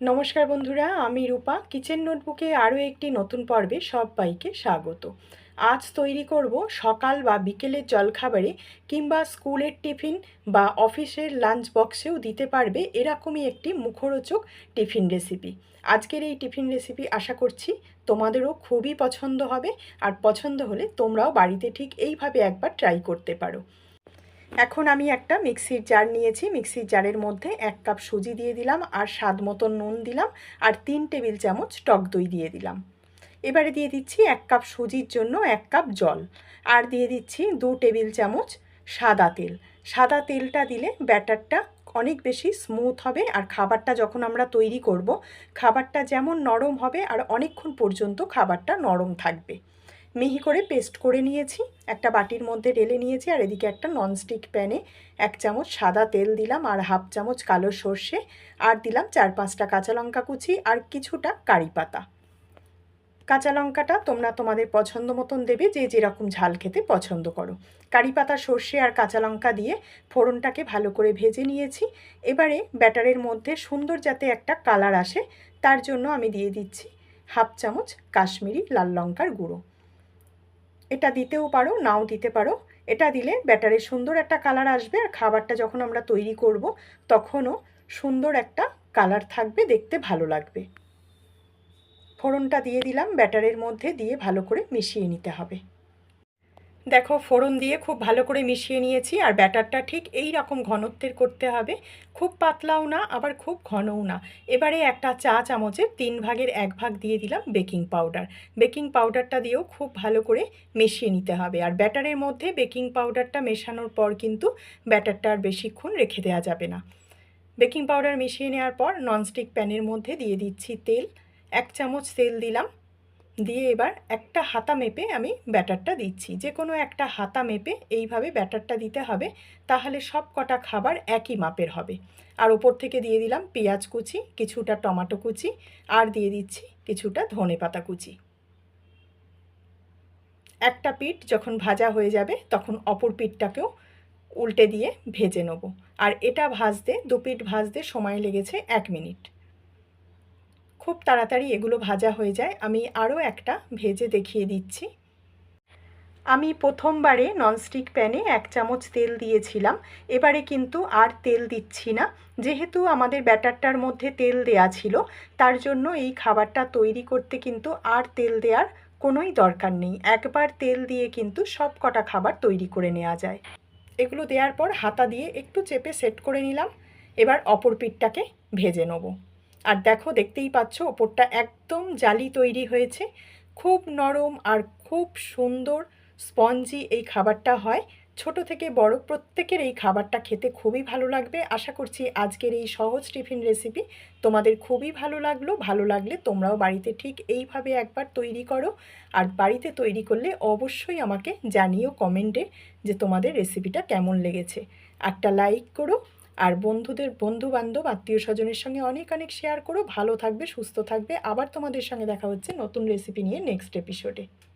নমস্কার বন্ধুরা, আমি রূপা। কিচেন নোটবুকে আরও একটি নতুন পর্বে সবাইকে স্বাগত। আজ তৈরি করব সকাল বা বিকেলের জলখাবারে কিংবা স্কুলের টিফিন বা অফিসের লাঞ্চ বক্সেও দিতে পারবে এরকমই একটি মুখরোচক টিফিন রেসিপি। আজকের এই টিফিন রেসিপি আশা করছি তোমাদেরও খুবই পছন্দ হবে, আর পছন্দ হলে তোমরাও বাড়িতে ঠিক এইভাবে একবার ট্রাই করতে পারো। এখন আমি একটা মিক্সির জার নিয়েছি। মিক্সির জারের মধ্যে এক কাপ সুজি দিয়ে দিলাম, আর স্বাদ মতন নুন দিলাম, আর তিন টেবিল চামচ টক দই দিয়ে দিলাম। এবারে দিয়ে দিচ্ছি এক কাপ সুজির জন্য এক কাপ জল, আর দিয়ে দিচ্ছি দু টেবিল চামচ সাদা তেল। সাদা তেলটা দিলে ব্যাটারটা অনেক বেশি স্মুথ হবে, আর খাবারটা যখন আমরা তৈরি করব, খাবারটা যেমন নরম হবে, আর অনেকক্ষণ পর্যন্ত খাবারটা নরম থাকবে। মিহি করে পেস্ট করে নিয়েছি। একটা বাটির মধ্যে ঢেলে নিয়েছি আর এদিকে একটা ননস্টিক প্যানে এক চামচ সাদা তেল দিলাম আর হাফ চামচ কালো সর্ষে আর দিলাম চার পাঁচটা কাঁচা লঙ্কা কুচি আর কিছুটা কারি পাতা। কাঁচা লঙ্কাটা তোমরা তোমাদের পছন্দ মতন দেবে, যে যেরকম ঝাল খেতে পছন্দ করো। কারি পাতা, সর্ষে আর কাঁচা লঙ্কা দিয়ে ফোড়নটাকে ভালো করে ভেজে নিয়েছি। এবারে ব্যাটারের মধ্যে সুন্দর যাতে একটা কালার আসে, তার জন্য আমি দিয়ে দিচ্ছি হাফ চামচ কাশ্মীরি লাল লঙ্কার গুঁড়ো। এটা দিতেও পারো, নাও দিতে পারো। এটা দিলে ব্যাটারে সুন্দর একটা কালার আসবে আর খাবারটা যখন আমরা তৈরি করব, তখনও সুন্দর একটা কালার থাকবে, দেখতে ভালো লাগবে। ফোড়নটা দিয়ে দিলাম, ব্যাটারের মধ্যে দিয়ে ভালো করে মিশিয়ে নিতে হবে। দেখো, ফোড়ন দিয়ে খুব ভালো করে মিশিয়ে নিয়েছি আর ব্যাটারটা ঠিক এই রকম ঘনত্বের করতে হবে। খুব পাতলাও না, আবার খুব ঘনও না। এবারে একটা চা চামচের তিন ভাগের এক ভাগ দিয়ে দিলাম বেকিং পাউডার। বেকিং পাউডারটা দিয়েও খুব ভালো করে মিশিয়ে নিতে হবে। আর ব্যাটারের মধ্যে বেকিং পাউডারটা মেশানোর পর কিন্তু ব্যাটারটা আর বেশিক্ষণ রেখে দেওয়া যাবে না। বেকিং পাউডার মিশিয়ে নেওয়ার পর ননস্টিক প্যানের মধ্যে দিয়ে দিচ্ছি তেল। এক চামচ তেল দিলাম। দিয়ে এবার একটা হাতা মেপে আমি ব্যাটারটা দিচ্ছি। যে কোনো একটা হাতা মেপে এইভাবে ব্যাটারটা দিতে হবে, তাহলে সব কটা খাবার একই মাপের হবে। আর ওপর থেকে দিয়ে দিলাম পেঁয়াজ কুচি, কিছুটা টমাটো কুচি, আর দিয়ে দিচ্ছি কিছুটা ধনে পাতা কুচি। একটা পিঠ যখন ভাজা হয়ে যাবে, তখন অপর পিঠটাকেও উল্টে দিয়ে ভেজে নেব। আর এটা ভাজতে দু পিঠ ভাজতে সময় লেগেছে এক মিনিট। খুব তাড়াতাড়ি এগুলো ভাজা হয়ে যায়। আমি আরও একটা ভেজে দেখিয়ে দিচ্ছি। আমি প্রথমবারে ননস্টিক প্যানে এক চামচ তেল দিয়েছিলাম। এবারে কিন্তু আর তেল দিচ্ছি না। যেহেতু আমাদের ব্যাটারটার মধ্যে তেল দেয়া ছিল, তার জন্য এই খাবারটা তৈরি করতে কিন্তু আর তেল দেওয়ার কোনোই দরকার নেই। একবার তেল দিয়ে কিন্তু সব কটা খাবার তৈরি করে নেওয়া যায়। এগুলো দেওয়ার পর হাতা দিয়ে একটু চেপে সেট করে নিলাম। এবার অপর পিঠটাকে ভেজে নেব। আর দেখো, দেখতেই পাচ্ছ, ওপরটা একদম জালি তৈরি হয়েছে। খুব নরম আর খুব সুন্দর স্পঞ্জি এই খাবারটা হয়। ছোট থেকে বড় প্রত্যেকের এই খাবারটা খেতে খুবই ভালো লাগবে। আশা করছি আজকের এই সহজ টিফিন রেসিপি তোমাদের খুবই ভালো লাগল। ভালো লাগলে তোমরাও বাড়িতে ঠিক এইভাবে একবার তৈরি করো। আর বাড়িতে তৈরি করলে অবশ্যই আমাকে জানিও কমেন্টে যে তোমাদের রেসিপিটা কেমন লেগেছে। একটা লাইক করো আর বন্ধুদের বন্ধু বান্ধব আত্মীয় স্বজনের সঙ্গে অনেক অনেক শেয়ার করো। ভালো থাকবে, সুস্থ থাকবে। আবার তোমাদের সঙ্গে দেখা হচ্ছে নতুন রেসিপি নিয়ে নেক্সট এপিসোডে